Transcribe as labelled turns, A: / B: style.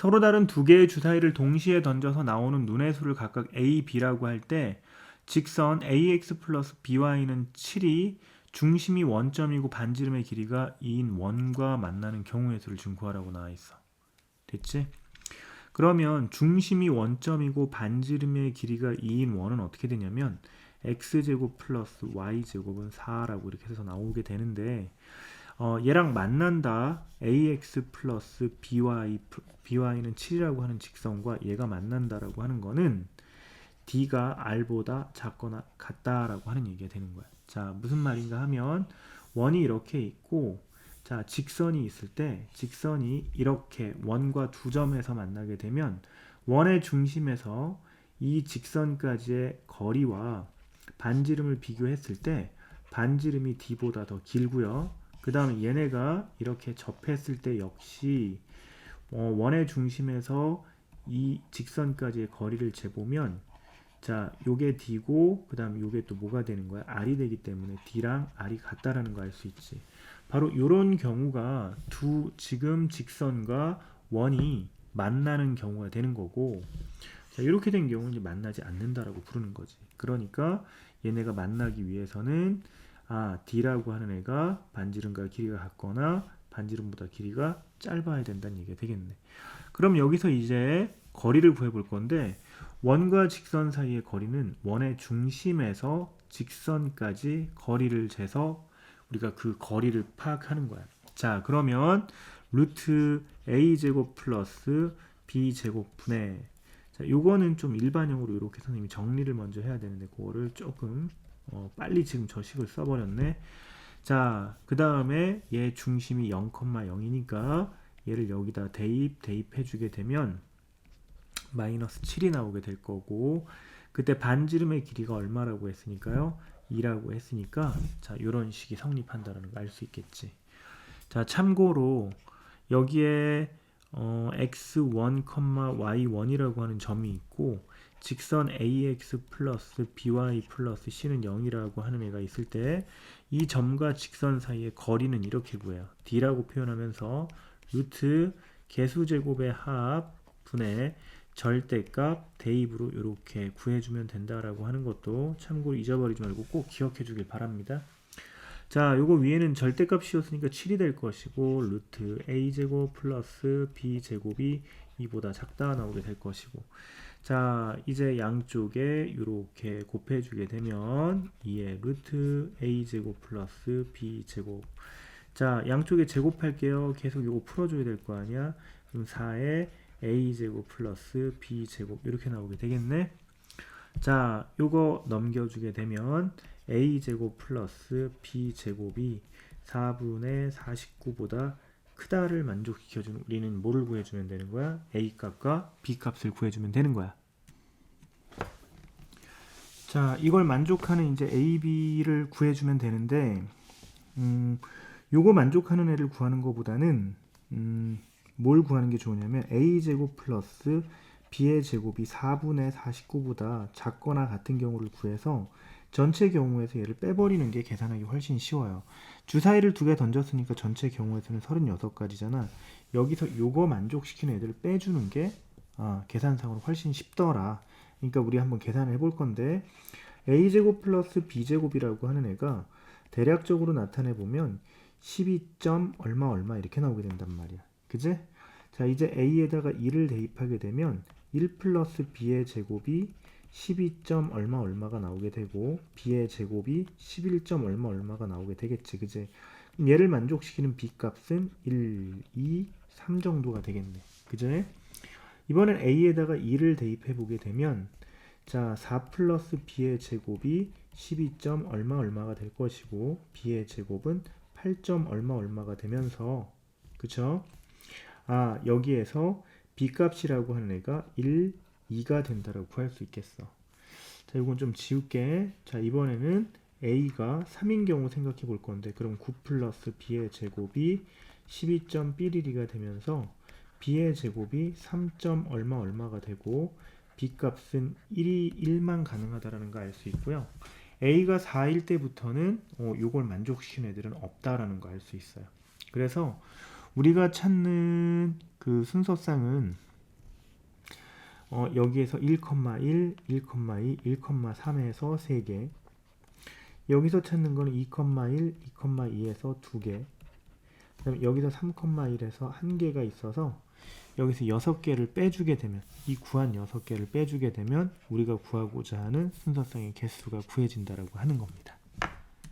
A: 서로 다른 두 개의 주사위를 동시에 던져서 나오는 눈의 수를 각각 a, b라고 할 때 직선 ax 플러스 by는 7이 중심이 원점이고 반지름의 길이가 2인 원과 만나는 경우의 수를 지금 구하라고 나와 있어. 됐지? 그러면 중심이 원점이고 반지름의 길이가 2인 원은 어떻게 되냐면 x제곱 플러스 y제곱은 4라고 이렇게 해서 나오게 되는데 어, 얘랑 만난다 ax 플러스 by, by는 7이라고 하는 직선과 얘가 만난다라고 하는 거는 d가 r보다 작거나 같다라고 하는 얘기가 되는 거야. 자 무슨 말인가 하면 원이 이렇게 있고 자 직선이 있을 때 직선이 이렇게 원과 두 점에서 만나게 되면 원의 중심에서 이 직선까지의 거리와 반지름을 비교했을 때 반지름이 d보다 더 길고요. 그 다음에 얘네가 이렇게 접했을 때 역시 어, 원의 중심에서 이 직선까지의 거리를 재보면 자 요게 d고 그 다음에 요게 또 뭐가 되는 거야? R이 되기 때문에 d랑 r이 같다라는 거 알 수 있지. 바로 요런 경우가 두 지금 직선과 원이 만나는 경우가 되는 거고 자 이렇게 된 경우는 이제 만나지 않는다라고 부르는 거지. 그러니까 얘네가 만나기 위해서는 아 d라고 하는 애가 반지름과 길이가 같거나 반지름보다 길이가 짧아야 된다는 얘기가 되겠네 그럼 여기서 이제 거리를 구해 볼 건데 원과 직선 사이의 거리는 원의 중심에서 직선까지 거리를 재서 우리가 그 거리를 파악하는 거야. 자, 그러면 루트 a 제곱 플러스 b 제곱 분의 자, 요거는 좀 일반형으로 이렇게 선생님이 정리를 먼저 해야 되는데 그거를 조금 어, 빨리 지금 저 식을 써버렸네. 자, 그 다음에 얘 중심이 0,0이니까 얘를 여기다 대입 대입해주게 되면 마이너스 7이 나오게 될 거고 그때 반지름의 길이가 얼마라고 했으니까요 2라고 했으니까 자 이런 식이 성립한다는 걸 알 수 있겠지 자 참고로 여기에 어, x1, y1이라고 하는 점이 있고 직선 ax 플러스 by 플러스 c는 0이라고 하는 애가 있을 때 이 점과 직선 사이의 거리는 이렇게 구해요 d라고 표현하면서 루트 개수 제곱의 합 분의 절대값 대입으로 이렇게 구해주면 된다라고 하는 것도 참고로 잊어버리지 말고 꼭 기억해 주길 바랍니다. 자, 요거 위에는 절대값 씌웠으니까 7이 될 것이고 루트 a제곱 플러스 b제곱이 2보다 작다 나오게 될 것이고 자, 이제 양쪽에 이렇게 곱해주게 되면 2의 루트 a제곱 플러스 b제곱 자, 양쪽에 제곱할게요. 계속 요거 풀어줘야 될 거 아니야. 그럼 4의 a제곱 플러스 b제곱 이렇게 나오게 되겠네. 자, 요거 넘겨주게 되면 a제곱 플러스 b제곱이 4분의 49보다 크다를 만족시켜주는 우리는 뭐를 구해주면 되는 거야? a 값과 b 값을 구해주면 되는 거야. 자, 이걸 만족하는 이제 a, b를 구해주면 되는데, 음, 요거 만족하는 애를 구하는 것보다는 음, 뭘 구하는 게 좋으냐면 a제곱 플러스 b의 제곱이 4분의 49보다 작거나 같은 경우를 구해서 전체 경우에서 얘를 빼버리는 게 계산하기 훨씬 쉬워요. 주사위를 두 개 던졌으니까 전체 경우에서는 36가지잖아. 여기서 요거 만족시키는 애들을 빼주는 게 아, 계산상으로 훨씬 쉽더라. 그러니까 우리 한번 계산을 해볼 건데 a제곱 플러스 b제곱이라고 하는 애가 대략적으로 나타내 보면 12점 얼마 얼마 이렇게 나오게 된단 말이야. 그제? 자, 이제 a에다가 2를 대입하게 되면 1 플러스 b의 제곱이 12점 얼마 얼마가 나오게 되고 b의 제곱이 11점 얼마 얼마가 나오게 되겠지. 그제? 얘를 만족시키는 b 값은 1, 2, 3 정도가 되겠네. 그제? 이번엔 a에다가 2를 대입해 보게 되면 자, 4 플러스 b의 제곱이 12점 얼마 얼마가 될 것이고 b의 제곱은 8점 얼마 얼마가 되면서 그쵸? 아 여기에서 b값이라고 하는 애가 1, 2가 된다라고 구할 수 있겠어. 자 이건 좀 지울게. 자 이번에는 a가 3인 경우 생각해 볼 건데 그럼 9 플러스 b의 제곱이 12.11이가 되면서 b의 제곱이 3점 얼마 얼마가 되고 b값은 1이 1만 가능하다라는 거 알 수 있고요. a가 4일 때부터는 어, 요걸 만족시키는 애들은 없다라는 거 알 수 있어요. 그래서 우리가 찾는 그 순서상은 어, 여기에서 1,1, 1,2, 1,3에서 3개. 여기서 찾는 거는 2,1, 2,2에서 2개. 그다음에 여기서 3,1에서 1개가 있어서 여기서 6개를 빼주게 되면 이 구한 6개를 빼주게 되면 우리가 구하고자 하는 순서상의 개수가 구해진다라고 하는 겁니다.